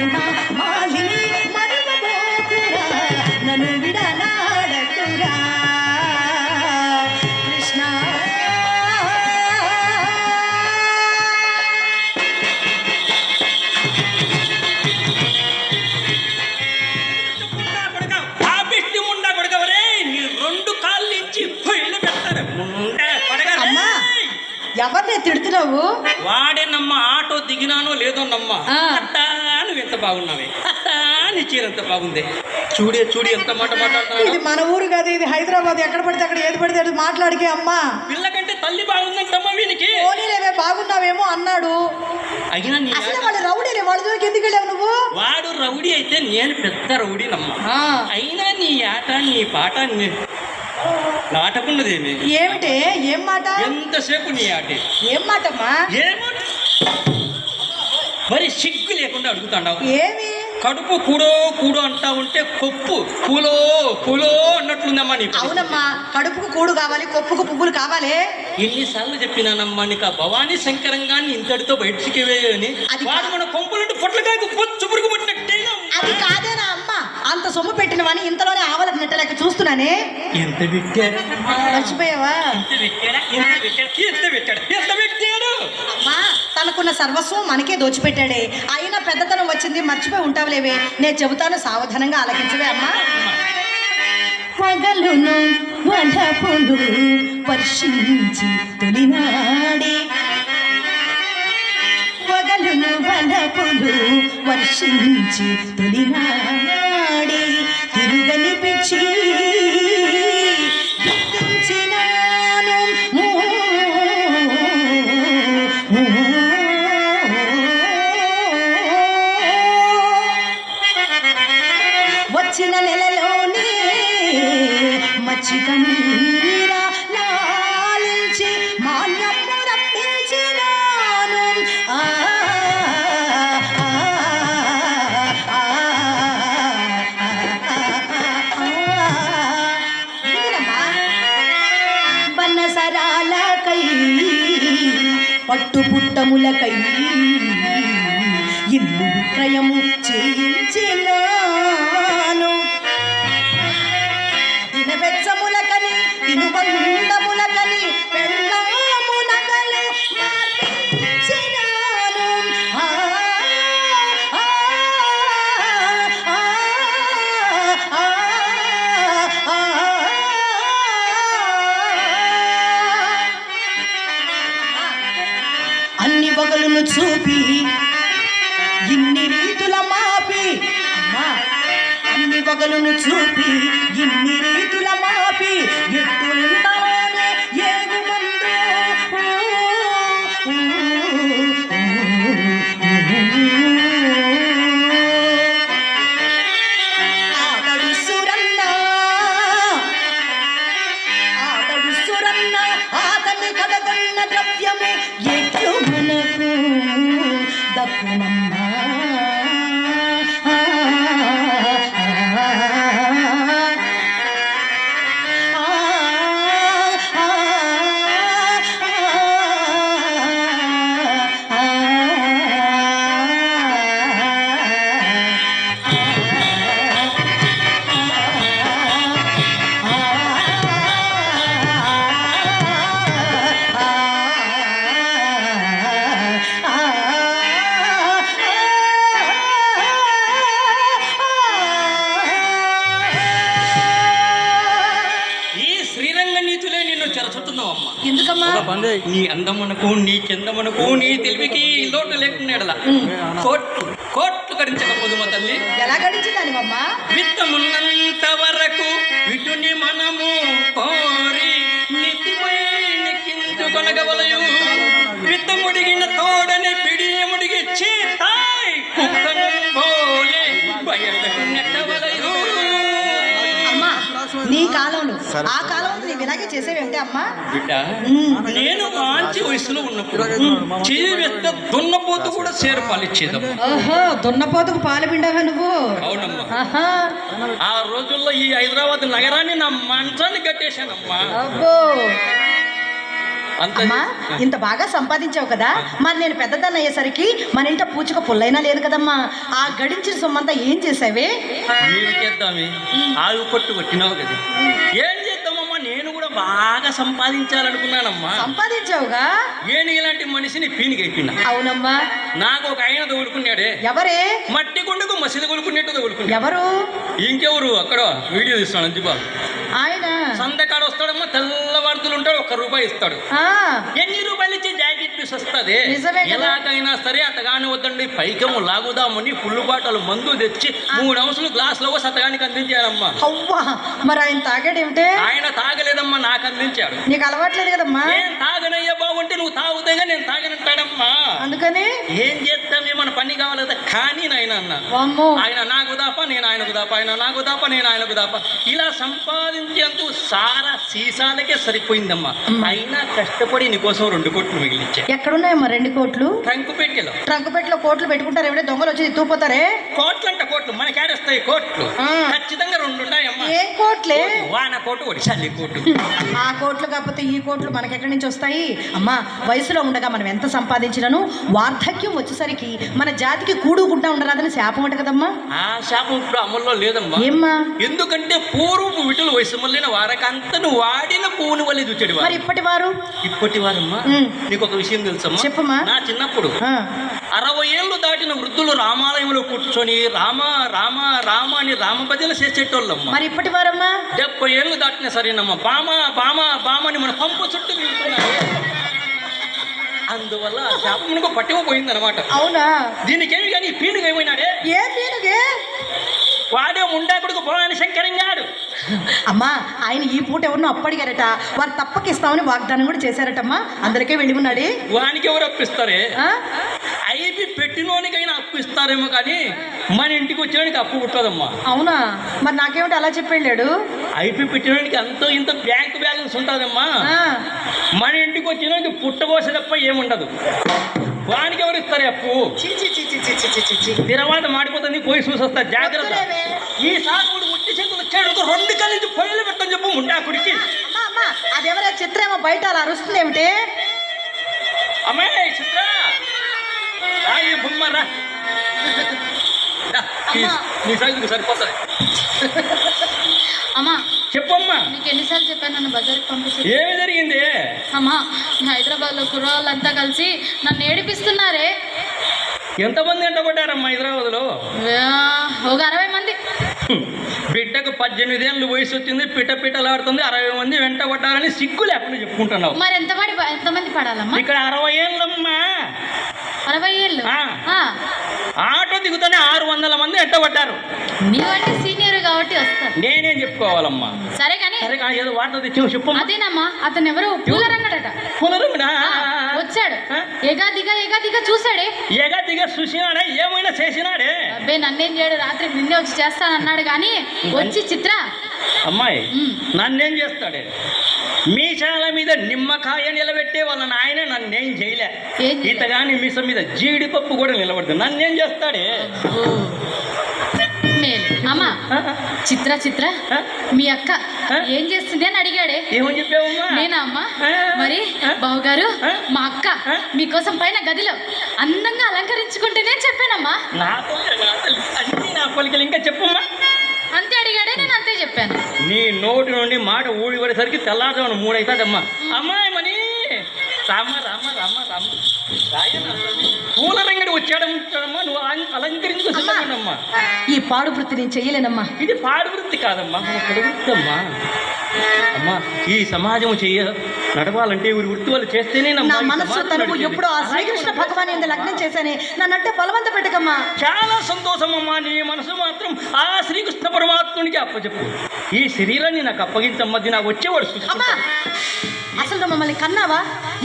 మనసున మరువబోకురా నన్ను విడనాడకురా కృష్ణ. ఎవరిని తిడుతున్నావు? వాడేనమ్మ ఆటో దిగినానో లేదో నమ్మ. ఎంత బాగున్నావే. నీ చీర ఎంత బాగుంది. చూడే చూడి ఎంత మాట మాట్లాడుతున్నావు. ఇది మన ఊరు కాదు ఇది హైదరాబాద్. ఎక్కడ పడితే అక్కడ ఏది పడితే అది మాట్లాడికే అమ్మా. పిల్ల కంటే తల్లి బాగుందంటమ్మా వీనికి. పోనీలేవే బాగున్నావేమో అన్నాడు. అయినా నీ అసలు వాళ్ళు రౌడీలే వాళ్ళ జోలికి ఎందుకు వెళ్ళావు నువ్వు? వాడు రౌడీ అయితే నేను పెద్ద రౌడీనమ్మా. అయినా నీ ఆట నీ పాట నీ నాటకున్నదేమి ఏమిటే? ఏం మాట? ఎంతసేపు నీ ఆటే? ఏం మాటమ్మా? ఏమో మరి సిగ్గు లేకుండా అడుగుతాండావు ఏమి? కడుపు కూడో కూడో అంటా ఉంటే కొప్పు. కూలో కూలో అన్నట్లుందమ్మా నీ పరిస్థితి. అవునమ్మా కడుపుకు కూడు కావాలి కొప్పుకు పువ్వులు కావాలి. ఎన్నిసార్లు చెప్పినానమ్మా నీకు ఆ భవానీ శంకరంగాన్ని ఇంతటితో బయటికి వేయని. అది వాడు మన కొంపలుంటి పొట్లకాయకు పొచ్చు పురుగు పట్టినట్టేనా అది కాదేనా అమ్మ? అంత సొమ్ము పెట్టినవని ఇంతలోనే ఆవలకు నెట్టలేక చూస్తున్నానే. ఎంత పెట్టాడు మర్చిపోయావా? ఎంత పెట్టాడా? ఎంత పెట్టాడు? ఎంత పెట్టాడు? ఎంత పెట్టాడు? అమ్మా తనకున్న సర్వస్వం మనకే దోచిపెట్టాడే. అయినా పెద్దతనం వచ్చింది మర్చిపోయి ఉంటావులేవే. నేను చెబుతాను సావధానంగా ఆలకించవే అమ్మా. పగలును వనపులు వర్షించి తొలినాడే. పగలును వనపులు వర్షించి తొలినాడే. తిరుగని పిచ్చి పట్టుపుట్టములకై ఇల్లు విక్రయము చేయించినాను. దినబెచ్చములకని తినుబంధములకని అన్ని వగలును చూపి ఇన్ని రీతుల నీ అందమునకు నీ చందమునకు నీ తెలివికి లోటు లేకుండా కోట్లు కోట్లు గడించకపోదు మా తల్లి? ఎలా గడించిందని విత్తమున్నంత వరకు విటుని మనము కోరి నితిపై నెక్కించుకొనగవలయు విత్తముడిగిన తోడని పిడియముడిగి చేతాయ్ కుక్కను పోలే నెట్టవలయు. అమ్మా నీ కాలంలో ఆ కాలంలో నీవు ఇలాగే చేసేవేంటి అమ్మా? బిడ్డ. నేను మంచి వయసులో ఉన్నప్పుడు దున్నపోతు కూడా సేరు పాలిచ్చేదమ్మా. ఓహో దున్నపోతుకు పాలు పిండావా నువ్వు? అవునమ్మా. ఆహా. ఆ రోజుల్లో ఈ హైదరాబాద్ నగరాన్ని నా మంచాన్ని కట్టేశానమ్మా. అబ్బో. అమ్మా ఇంత బాగా సంపాదించావు కదా. మరి నేను పెద్దదాన్ని అయ్యేసరికి మన ఇంట పూచుక పుల్లైనా లేదు కదమ్మా. ఆ గడించిన సొమ్మంతా ఏం చేసావే? ఆగు పట్టు కొట్టినావు కదా. ఏం బాగా సంపాదించాలనుకున్నానమ్మా. సంపాదించావుగా? నేను ఇలాంటి మనిషిని పీనిగైపోయినా అవునమ్మా. నాకు ఒక ఆయన తగులుకున్నాడే. ఎవరే? మట్టి గుండుకు మసీదు కొలుకున్నట్టు తగులుకున్నాడు ఎవరు? ఇంకెవరు? అక్కడ వీడియో తీస్తాను అంతిబాబు ఆయన? సంతకాడ వస్తాడమ్మా తెల్లవారుతులు ఉంటాడు ఒక్క రూపాయి ఇస్తాడు. ఎన్ని రూపాయలు ఇచ్చి కదా. ఎలాగైనా సరే అతగాని వద్దండి. పైకము లాగుదామని పుల్లు బాటలు మందు తెచ్చి మూడు అంశాలు గ్లాసులో సతగానికి అందించానమ్మా అవ్వా మరి ఆయన తాగాడేమిటే ఆయన తాగలేదమ్మా నాకు అందించాడు. నీకు అలవాట్లేదు కదమ్మా? నేను తాగనయ్యా బాగుంటే నువ్వు తాగుతాగా నేను తాగనంటాడమ్మా. అందుకని? ఏం చేస్తామే మన పని కావాలి కదా కానీ నాయన అన్న ఆయన నాకు దాప నేను ఆయనకు దాప ఆయన నాకు దాప నేను ఆయనకు దాప. ఇలా సంపాదించేందుకు సారా సీసాలకే సరిపోయిందమ్మా. అయినా కష్టపడి నీకోసం రెండు కోట్లు మిగిలిచ్చా ఎక్కడున్నాయమ్మా రెండు కోట్లు? ట్రంకు పెట్టెలో ట్రంక్ పెట్టిలో కోట్లు పెట్టుకుంటారు ఎవడే దొంగలు వచ్చి తూపోతారే కోట్లు అంట కోట్లు మనకి ఆడేస్తాయి కోట్లు. ఆ. ఖచ్చితంగా రెండు ఉన్నాయమ్మా ఏం కోట్లే? వాన కోటు ఒకటి చల్లి కోటు ఆ కోట్లు కాకపోతే ఈ కోట్లు మనకి ఎక్కడి నుంచి వస్తాయి? అమ్మా వయసులో ఉండగా మనం ఎంత సంపాదించినను? వార్ధక్యం వచ్చేసరికి మన జాతికి కూడు గుడ్డ ఉండరాదని శాపం అంట కదమ్మా. ఆ శాపం ఇప్పుడు అమల్లో లేదమ్మా. ఏమ్మా? ఎందుకంటే పూర్వపు విటులు వయసు మళ్ళిన వారకంతను వాడిన పువ్వుని వల్లి చూచాడు మరి ఇప్పటి వారు? ఇప్పటి వారమ్మా. ఉమ్. నీకు ఒక విషయం తెలుసమ్మా? చెప్పమ్మా. నా చిన్నప్పుడు అరవై ఏళ్ళు దాటిన వృద్ధులు రామాలయంలో కూర్చొని రామ రామ రామ అని రామ భజన చేసేటోళ్ళమ్మా. మరి ఇప్పటి వారమ్మా? డెబ్బై ఏళ్ళు దాటిన సరేనమ్మా. బామ బామ బామ అని మన పంపు చుట్టూ తిరుగుతున్నారు అందువల్ల ఆ శాపం మనకు పట్టిపోయిందనమాట అవునా? దీనికేమి కానీ పీనుగా ఏమైనాడే? ఏ పీనుగే? వాడే ముండాకుడుకు భవాని శంకరంగాడు. అమ్మా ఆయన ఈ పూట ఎవరినో అప్పడిగారట. వారు తప్పకిస్తామని వాగ్దానం కూడా చేశారటమ్మా. అందరికీ వెళ్ళి ఉన్నాడు. వానికి ఎవరు అప్పిస్తారే? ఐపి పెట్టినోనికైనా అప్పు ఇస్తారేమో కానీ మన ఇంటికి వచ్చేవానికి అప్పు పుట్టదమ్మా. అవునా? మరి నాకేమిటి అలా చెప్పాడు అయిపి పెట్టినోడికి అంత ఇంత బ్యాంక్ బ్యాలెన్స్ ఉంటుందమ్మా. మన ఇంటికి వచ్చిన పుట్టబోస తప్ప ఏముండదు. వానికి ఎవరు ఇస్తారు అప్పు? తిరవాత మాడిపోతుంది పోయి చూసొస్తా జాగ్రత్త. ఈ సాగు ఉట్టి చేతులు వచ్చాడు ఒక రెండు కలిసి పొయ్యిలు పెట్టని చెప్పు ముండాకుడికి అమ్మా అమ్మా అదెవరే చిత్రేమో బయట అలా అరుస్తుంది ఏమిటి? అమ్మాయి చిత్ర. రా ఈ బొమ్మ రా. రా, ఈ- నీ సైజుకు సరిపోతుంది అమ్మా చెప్పమ్మా నీకు ఎన్నిసార్లు చెప్పాను నన్ను బజార్కి పంపించి. ఏమి జరిగింది? అమ్మా హైదరాబాద్లో కుర్రవాళ్ళంతా కలిసి నన్ను ఏడిపిస్తున్నారే. ఎంతమంది ఎంట కొట్టారమ్మా హైదరాబాద్లో ఒక అరవై మంది. బిడ్డకు పద్దెనిమిది ఏళ్ళు వయసు వచ్చింది పిట్ట పిట్టలాడుతుంది అరవై మంది వెంట కొట్టారని సిగ్గు లేకుండా చెప్పుకుంటున్నావు. మరి ఎంత పడి ఎంతమంది పడాలమ్మా? ఇక్కడ అరవై ఏళ్ళమ్మా. అరవై ఏళ్ళు? ఆటో దిగుతూనే ఆరు వందల మంది ఎంట కొట్టారు నీవంటే సీనియర్ కాబట్టి వస్తారు నేనేం చెప్పుకోవాలమ్మా? సరే కానీ సరే కానీ ఏదో అదేనమ్మా అతను ఎవరో కూలర్ అన్నాడట కులరుమినా? ఆ, వచ్చాడు? ఎగా దిగా చూసాడే ఎగా దిగ చూసినాడే ఏమైనా చేసినాడే? అబ్బే నన్నేం చేయడు రాత్రికి నిన్నే వచ్చి చేస్తానన్నాడు కానీ వచ్చి చిత్ర. అమ్మాయి. నన్నేం చేస్తాడే? మీసాల మీద నిమ్మకాయ నిలబెట్టే వాళ్ళ నాయన నన్నేం చేయలే? ఇతగాని మీసం మీద జీడిపప్పు కూడా నిలబడదు. నన్నేం చేస్తాడే? మేలు అమ్మా? చిత్ర చిత్ర? మీ అక్క? ఏం చేస్తుంది అని అడిగాడే ఏమని చెప్పావమ్మా నేనా అమ్మా? మరి? బావగారు? మా అక్క? మీకోసం పైన గదిలో అందంగా అలంకరించుకుంటేనే చెప్పానమ్మా నాతో నా తల్లి, అన్నీ నా పలికలు ఇంకా చెప్పమ్మా అంతే అడిగాడే నేను అంతే చెప్పాను నీ నోటి నుండి మాట ఊడి పడేసరికి తెల్లారుజామున మూడైతుందమ్మా అమ్మాయి మని రామ రామ రామ రామ రాయన పూల రంగడి వచ్చాడమ్మా నువ్వు అలం- అలంకరించుకో సిద్ధమమ్మా ఈ పాడు వృత్తి నేను చెయ్యలేనమ్మా. ఇది పాడు వృత్తి కాదమ్మా మన కడు వృత్తి అమ్మా అమ్మా ఈ సమాజం చెయ్య నడవాలంటే ఊరి వృత్తి వాళ్ళు చేస్తేనే నా తనువు నడిచేది. ఎప్పుడో ఆ శ్రీకృష్ణ భగవాన్ ఎందు లగ్నం చేశానే. నన్నంటే బలవంత పెట్టకమ్మా. చాలా సంతోషం అమ్మా నీ మనసు మాత్రం ఆ శ్రీకృష్ణ పరమాత్మునికి అప్పచెప్పు. ఈ శరీరాన్ని నాకు అప్పగించమ్మది నాకు వచ్చేవాడు అమ్మా అసలు నువ్వు మమ్మల్ని కన్నావా?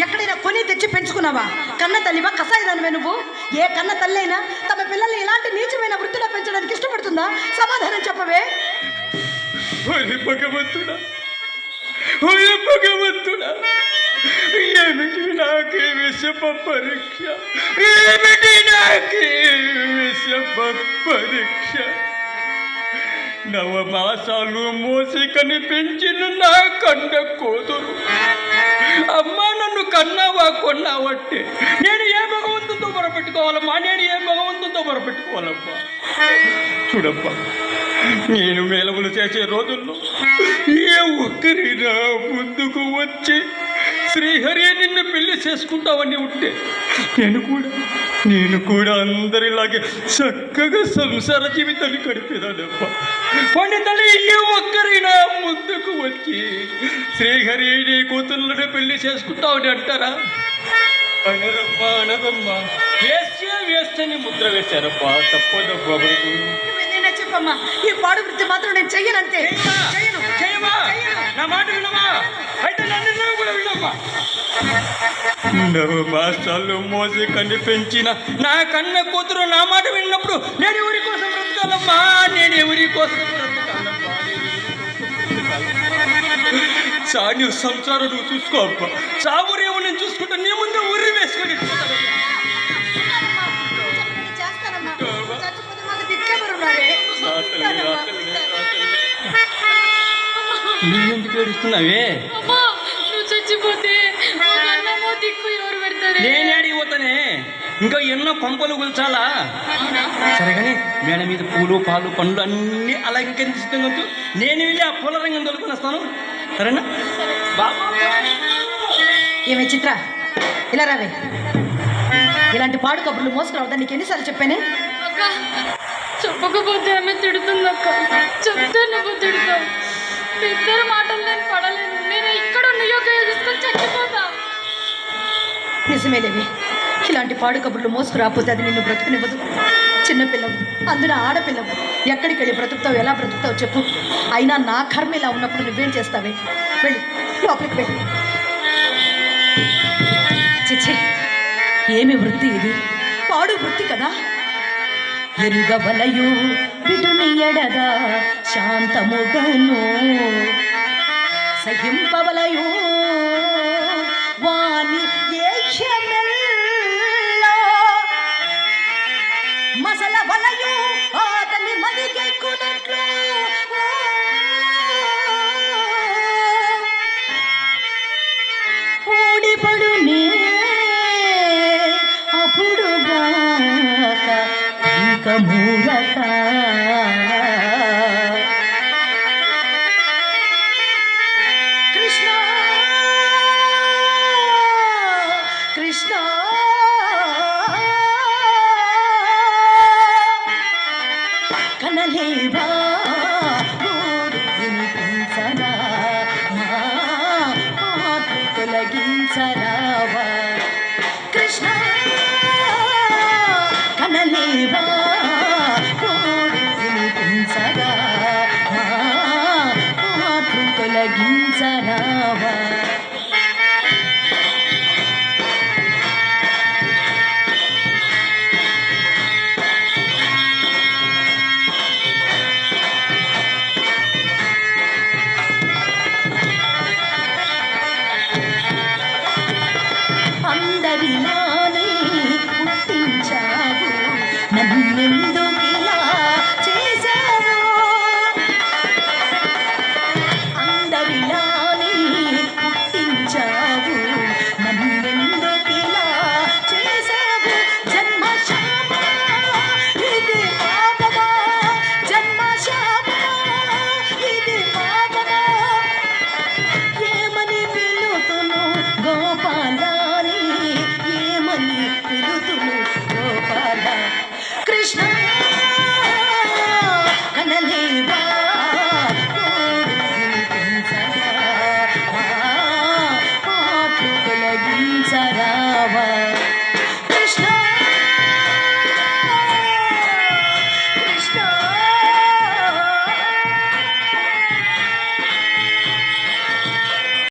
ఎక్కడైనా కొని తెచ్చి పెంచుకున్నావా? కన్న తల్లివా? కసాయిదానివే నువ్వు? ఏ కన్న తల్లి అయినా తమ పిల్లల్ని ఇలాంటి నీచమైన వృత్తిలో పెంచడానికి ఇష్టపడుతుందా? సమాధానం చెప్పవే. భగవంతుడా. భగవంతుడా. ఏమిటి నాకే విషప పరీక్ష? ఏమిటి నాకే విషప పరీక్ష? నవమాసాలు మూసి కనిపించిన నా కన్న కూతురు అమ్మా నన్ను కన్నావా కొన్నావట్టే నేను ఏ భగవంతుతో మొరపెట్టుకోవాలమ్మా? నేను ఏ భగవంతుతో మొరపెట్టుకోవాలమ్మా? చూడమ్మా నేను మేలములు చేసే రోజుల్లో ఏ ఒక్కరైనా ముందుకు వచ్చి శ్రీహరి నిన్ను పెళ్ళి చేసుకుంటావని ఉంటే నేను కూడా నేను కూడా అందరిలాగే చక్కగా సంసార జీవితాన్ని గడిపేదానమ్మా పండి తల్లి ఏ ఒక్కరైనా ముందుకు వచ్చి శ్రీహరి నీ కూతుర్లను పెళ్ళి చేసుకుంటావని అంటారా? అనరమ్మా అనరమ్మా వేస్తే వేస్తని ముద్ర నేనే చెప్పమ్మా? ఈ పాడు వృత్తి మాత్రం నేను చెయ్యనంతే. చేయమా? చెయ్యను. చేయమా? నా మాట వినమా అయితే నన్ను కూడా వినమ్మా. నవ మాసాలు మోసి కన్ని పెంచిన నా కన్న కూతురు నా మాట విన్నప్పుడు నేను ఎవరి కోసం బ్రతకాలమ్మా? నేను ఎవరి కోసం సాని సంసారం నువ్వు చూసుకో అబ్బా. సాగురేమో నేను చూసుకుంటా. నీ ముందు ఉరి వేసుకొని నువ్వెందుకు ఏడుస్తున్నావే? దిక్కు ఎవరు పెడతారే? ఇంకా ఎన్నో కొంపలు కూల్చాలా సరే కానీ మేడ మీద పూలు పాలు పండ్లు అన్నీ అలంకరించి సిద్ధంగా ఉంచు నేను వెళ్ళి ఆ పూల రంగం తొలుకొని వస్తాను. సరేనా? బాబా! ఏమే చిత్ర ఇలా రావే. ఇలాంటి పాడు కబుర్లు మోసుకురావద్దని నీకు ఎన్నిసార్లు చెప్పానే? చెప్పకపోతే ఆమె తిడుతుంది అక్క చెప్తే నువ్వు తిడతావు. ఇద్దరు మాటలు నేను పడలేను. నేను ఇక్కడ తీసుకొని చచ్చిపోతా నిజమేలేవి. ఇలాంటి పాడు కబుర్లు మోసుకురాపోతే అది నిన్ను బ్రతుకునివ్వదు. చిన్నపిల్లవు అందున ఆడపిల్లవు. ఎక్కడికి వెళ్ళి బ్రతుకుతావు ఎలా బ్రతుకుతావు చెప్పు. అయినా నా కర్మ ఇలా ఉన్నప్పుడు నువ్వేం చేస్తావే? వెళ్ళి లోపలికి వెళ్ళి. చిచ్చి ఏమి వృత్తి ఇది? పాడు వృత్తి కదా? ఎరుగవలయు విటుని ఎడగా శాంతముగను సహింపవలయు. నీవా